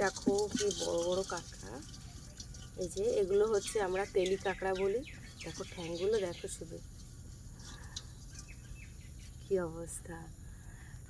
দেখো কি বড় বড় কাঁকড়া। এই যে এগুলো হচ্ছে আমরা তেলি কাঁকড়া বলি। দেখো ঠ্যাংগুলো, দেখো শুধু। কি অবস্থা।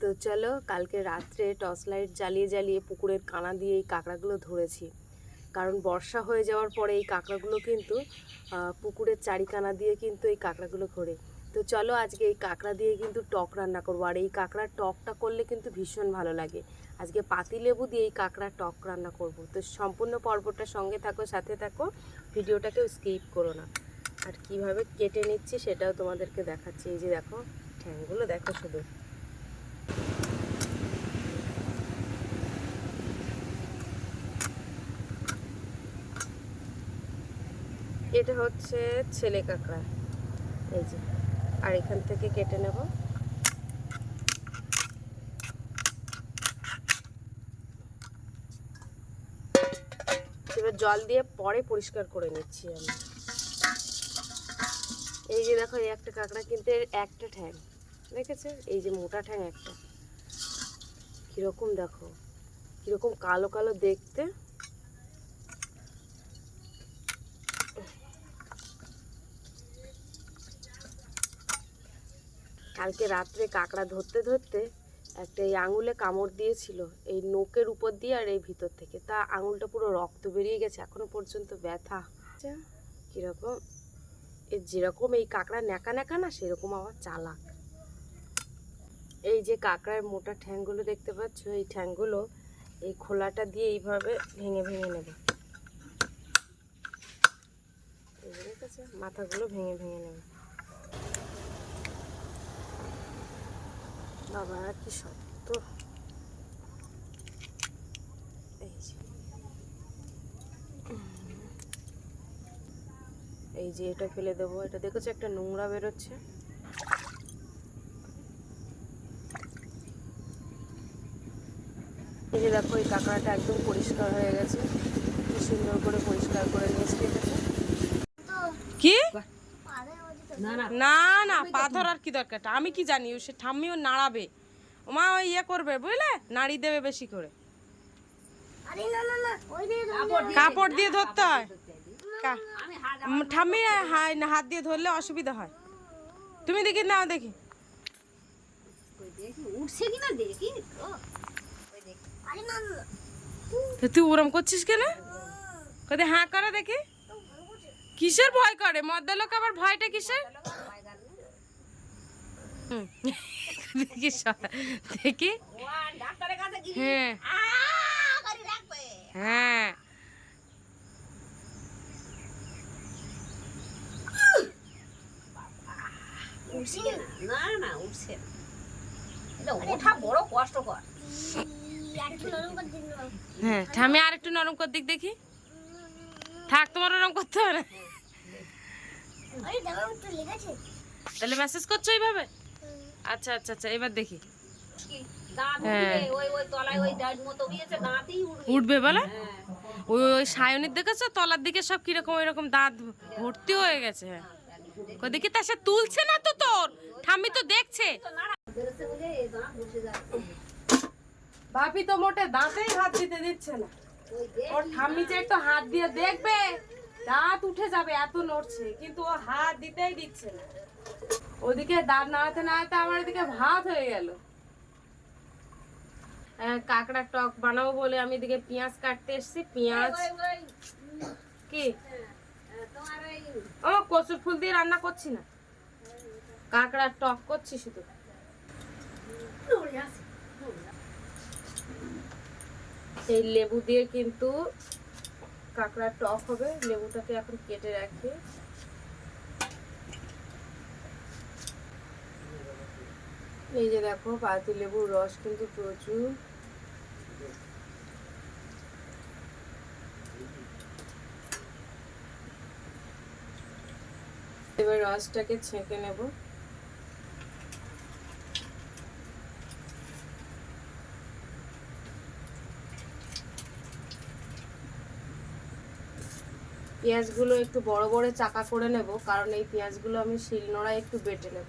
তো চলো, কালকে রাত্রে টর্চ লাইট জ্বালিয়ে জ্বালিয়ে পুকুরের কানা দিয়ে এই কাঁকড়াগুলো ধরেছি। কারণ বর্ষা হয়ে যাওয়ার পরে এই কাঁকড়াগুলো কিন্তু পুকুরের চারিকানা দিয়ে কিন্তু এই কাঁকড়াগুলো ঘোরে। তো চলো আজকে এই কাঁকড়া দিয়ে কিন্তু টক রান্না করব। আর এই কাঁকড়ার টকটা করলে কিন্তু ভীষণ ভালো লাগে। আজকে পাতিলেবু দিয়ে এই কাঁকড়ার টক রান্না করব। তো সম্পূর্ণ পর্বটা সঙ্গে থাকো, সাথে থাকো, ভিডিওটাকেও স্কিপ করো না। আর কীভাবে কেটে নিচ্ছি সেটাও তোমাদেরকে দেখাচ্ছি। এই যে দেখো, ঠ্যাংগুলো দেখো শুধু। এটা হচ্ছে ছেলে কাঁকড়া। এই যে, আর এখান থেকে কেটে নেব। জল দিয়ে পরে পরিষ্কার করে নিচ্ছি আমি। এই যে দেখো, এই একটা কাঁকড়া কিন্তু এর একটা ঠ্যাং। দেখেছে? এই যে মোটা ঠ্যাং একটা। কীরকম দেখো, কীরকম কালো কালো দেখতে। কালকে রাত্রে কাঁকড়া ধরতে ধরতে একটা এই আঙুলে কামড় দিয়েছিল এই নোকের উপর দিয়ে আর এই ভিতর থেকে। তা আঙুলটা পুরো রক্ত বেরিয়ে গেছে এখনও পর্যন্ত ব্যথা। আচ্ছা, কীরকম? এ যেরকম এই কাঁকড়া ন্যাকা ন্যাকা না সেরকম আবার চালাক। এই যে কাঁকড়ার মোটা ঠ্যাংগুলো দেখতে পাচ্ছ এই ঠ্যাংগুলো এই খোলাটা দিয়ে এইভাবে ভেঙে ভেঙে নেবে? মাথাগুলো ভেঙে ভেঙে নেবে। বাবা কি শক্ত। এই যে। এই যে এটা ফেলে দেবো। এটা দেখেছ একটা নোংরা বেরোচ্ছে? এই যে দেখো এই কাঁকড়াটা একদম পরিষ্কার হয়ে গেছে। কি সুন্দর করে পরিষ্কার করে নিয়ে এসে কি? না না। পাথর আর কি দরকার? আমি কি জানি? ও সে ঠাম্মিও নাড়াবে। ওমা ওই ইয়ে করবে বুঝলে? নাড়ি দেবে বেশি করে। কাপড় দিয়ে ধরতে হয়। ঠাম্মি হাত দিয়ে ধরলে অসুবিধা হয়। তুমি দেখি নাও দেখি। তুই ওরম করছিস কেন? কদে হ্যাঁ করে দেখি। কিসের ভয় করে? মদ্দা লোক আবার ভয়টা কিসের? দেখি হ্যাঁ। হ্যাঁ। হ্যাঁ ঠামি আর একটু নরম কর দিক দেখি। থাক তোমার নরম করতে হবে না। তাহলে মেসেজ করছ এইভাবে? আচ্ছা আচ্ছা আচ্ছা এবার দেখি। হ্যাঁ। উঠবে, ওই ওই তলায় ওই বলে? ওই ওই সায়নের দেখেছ? তলার দিকে সব কীরকম এরকম দাঁত ভর্তি হয়ে গেছে। হ্যাঁ দেখি তা সে তুলছে না তো তোর? ঠাম্মি তো দেখছে। বেরোচ্ছে বলে এই দাঁত বসে যাচ্ছে ভাবি তো মোটে দাঁতেই হাত দিতে দিচ্ছে না। ওর ঠাম্মি যে একটু হাত দিয়ে দেখবে। দাঁত উঠে যাবে এত নড়ছে। কিন্তু ও হাত দিতেই দিচ্ছে না। ওদিকে দাঁত নাড়াতে নাড়াতে আমার এদিকে ভাত হয়ে গেল। কাঁকড়া টক বানাবো বলে আমি এদিকে পেঁয়াজ কাটতে এসেছি। পেঁয়াজ কি? আহ, ও কচুর ফুল দিয়ে রান্না করছি না। কাঁকড়া টক করছি শুধু। এই লেবু দিয়ে কিন্তু কাঁকড়া টক হবে, লেবুটাকে এখন কেটে রাখি। এই যে দেখো পাতি লেবুর রস কিন্তু প্রচুর। এবার রসটাকে ছেঁকে নেব। পেঁয়াজগুলো একটু বড় বড় চাকা করে নেব, কারণ এই পেঁয়াজগুলো আমি শিলনোড়ায় একটু বেটে নেব।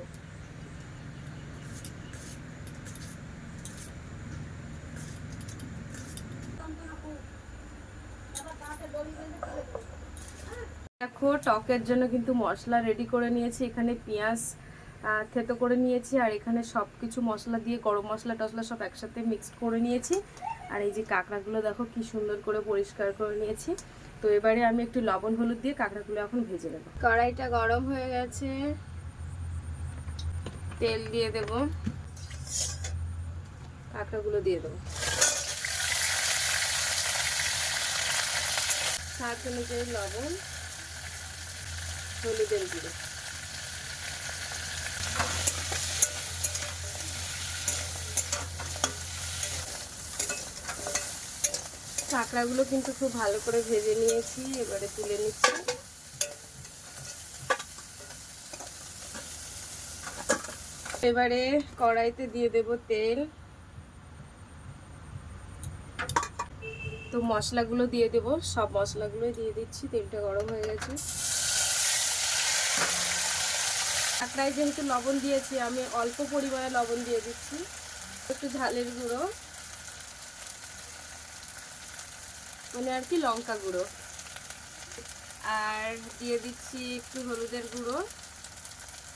দেখো, টকের জন্য কিন্তু মশলা রেডি করে নিয়েছি। এখানে পেঁয়াজ থেতো করে নিয়েছি, আর এখানে সব কিছু মশলা দিয়ে গরম মশলা টসলা সব একসাথে মিক্সড করে নিয়েছি। আর এই যে কাঁকড়াগুলো দেখো, কি সুন্দর করে পরিষ্কার করে নিয়েছি। তো এবারে আমি একটু লবণ হলুদ দিয়ে কাঁকড়াগুলো এখন ভেজে নেব। কড়াইটা গরম হয়ে গেছে। তেল দিয়ে দেব। কাঁকড়াগুলো দিয়ে দেবো। স্বাদ অনুযায়ী লবণ হলুদের গুঁড়ো। কাঁকড়াগুলো কিন্তু খুব ভালো করে ভেজে নিয়েছি, এবারে তুলে নিচ্ছি। এবারে কড়াইতে দিয়ে দেব তেল। তো মশলাগুলো দিয়ে দেব, সব মশলাগুলো দিয়ে দিচ্ছি, তেলটা গরম হয়ে গেছে। কাঁকড়ায় যেহেতু লবণ দিয়েছি, আমি অল্প পরিমাণে লবণ দিয়ে দিচ্ছি। একটু ঝালের গুঁড়ো। মানে আর কি লঙ্কা গুঁড়ো। আর দিয়ে দিচ্ছি একটু হলুদের গুঁড়ো।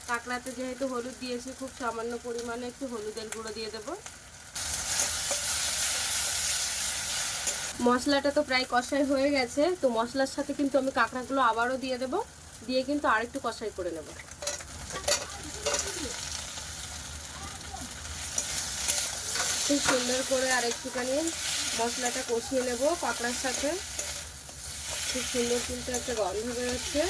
কাঁকড়াতে যেহেতু হলুদ দিয়েছি, খুব সামান্য পরিমাণে একটু হলুদের গুঁড়ো দিয়ে দেবো। মশলাটা তো প্রায় কষাই হয়ে গেছে, তো মশলার সাথে কিন্তু আমি কাঁকড়াগুলো আবারও দিয়ে দেব। দিয়ে কিন্তু আরেকটু কষাই করে নেব। খুব সুন্দর করে আর একটুখানি মশলাটা কষিয়ে নেব কাঁকড়ার সাথে। খুব সুন্দর কিন্তু একটা গন্ধ বেরোচ্ছে।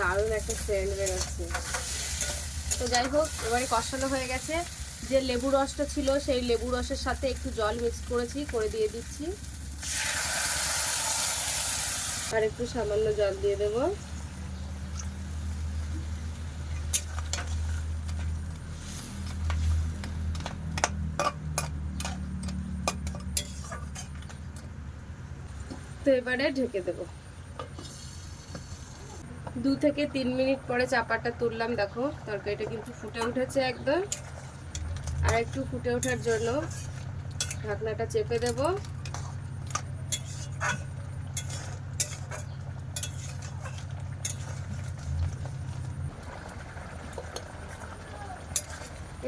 দারুণ একটা সেন্ট বেরোচ্ছে। তো যাই হোক, এবারে কষানো হয়ে গেছে। যে লেবু রসটা ছিল, সেই লেবু রসের সাথে একটু জল মিক্স করেছি, করে দিয়ে দিচ্ছি। আর একটু সামান্য জল দিয়ে দেবো। তো এবারে ঢেকে দেবো। দু থেকে তিন মিনিট পরে চাপাটা তুললাম, দেখো, তরকারিটা কিন্তু ফুটে উঠেছে একদম। আর একটু ফুটে ওঠার জন্য ঢাকনাটা চেপে দেব।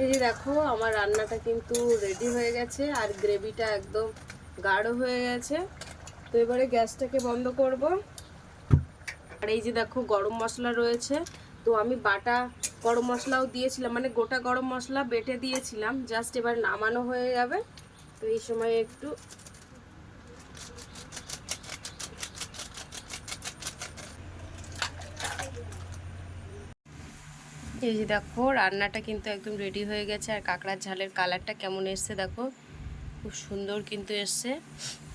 এই যে দেখো, আমার রান্নাটা কিন্তু রেডি হয়ে গেছে, আর গ্রেভিটা একদম গাঢ় হয়ে গেছে। তো এবারে গ্যাসটাকে বন্ধ করব। আর এই যে দেখো গরম মশলা রয়েছে। তো আমি বাটা গরম মশলাও দিয়েছিলাম মানে গোটা গরম মশলা বেটে দিয়েছিলাম, জাস্ট এবার নামানো হয়ে যাবে। তো এই সময় একটু এই যে দেখো, রান্নাটা কিন্তু একদম রেডি হয়ে গেছে। আর কাঁকড়ার ঝালের কালারটা কেমন এসছে দেখো, খুব সুন্দর কিন্তু এসছে।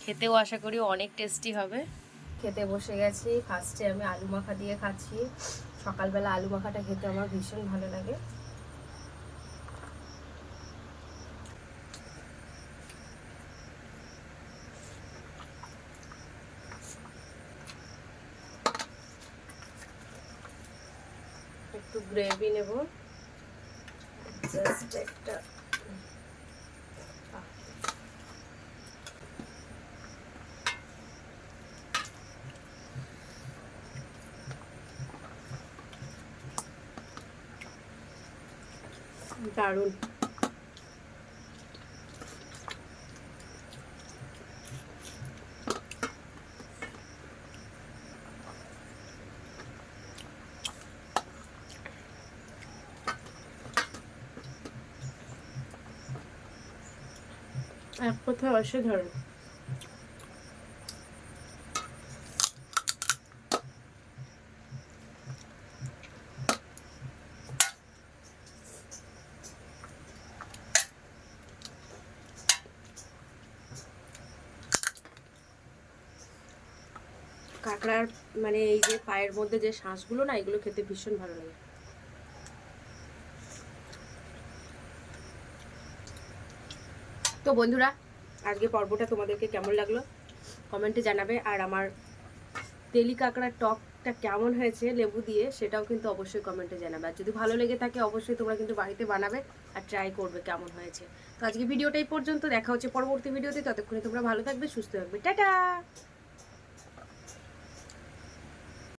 খেতেও আশা করি অনেক টেস্টি হবে। খেতে বসে গেছি। ফার্স্টে আমি আলু মাখা দিয়ে খাচ্ছি। সকালবেলা আলু মাখাটা খেতে আমার ভীষণ ভালো লাগে। একটু গ্রেভি নেব। জাস্ট একটা দারুণ। এক কথা অসাধারণ। কাঁকড়ার মানে এই যে পায়ের মধ্যে যে শাঁসগুলো না, এগুলো খেতে ভীষণ ভালো লাগে। তো বন্ধুরা, আজকে পর্বটা তোমাদেরকে কেমন লাগল? কমেন্টে জানাবে। আর আমার তেলি কাঁকড়ার টকটা কেমন হয়েছে, লেবু দিয়ে, সেটাও কিন্তু অবশ্যই কমেন্টে জানাবে। আর যদি ভালো লেগে থাকে, অবশ্যই তোমরা কিন্তু বাড়িতে বানাবে আর ট্রাই করবে কেমন হয়েছে। তো আজকে ভিডিওটাই পর্যন্ত। দেখা হচ্ছে পরবর্তী ভিডিওতে। ততক্ষণে তোমরা ভালো থাকবে, সুস্থ থাকবে। টাটা!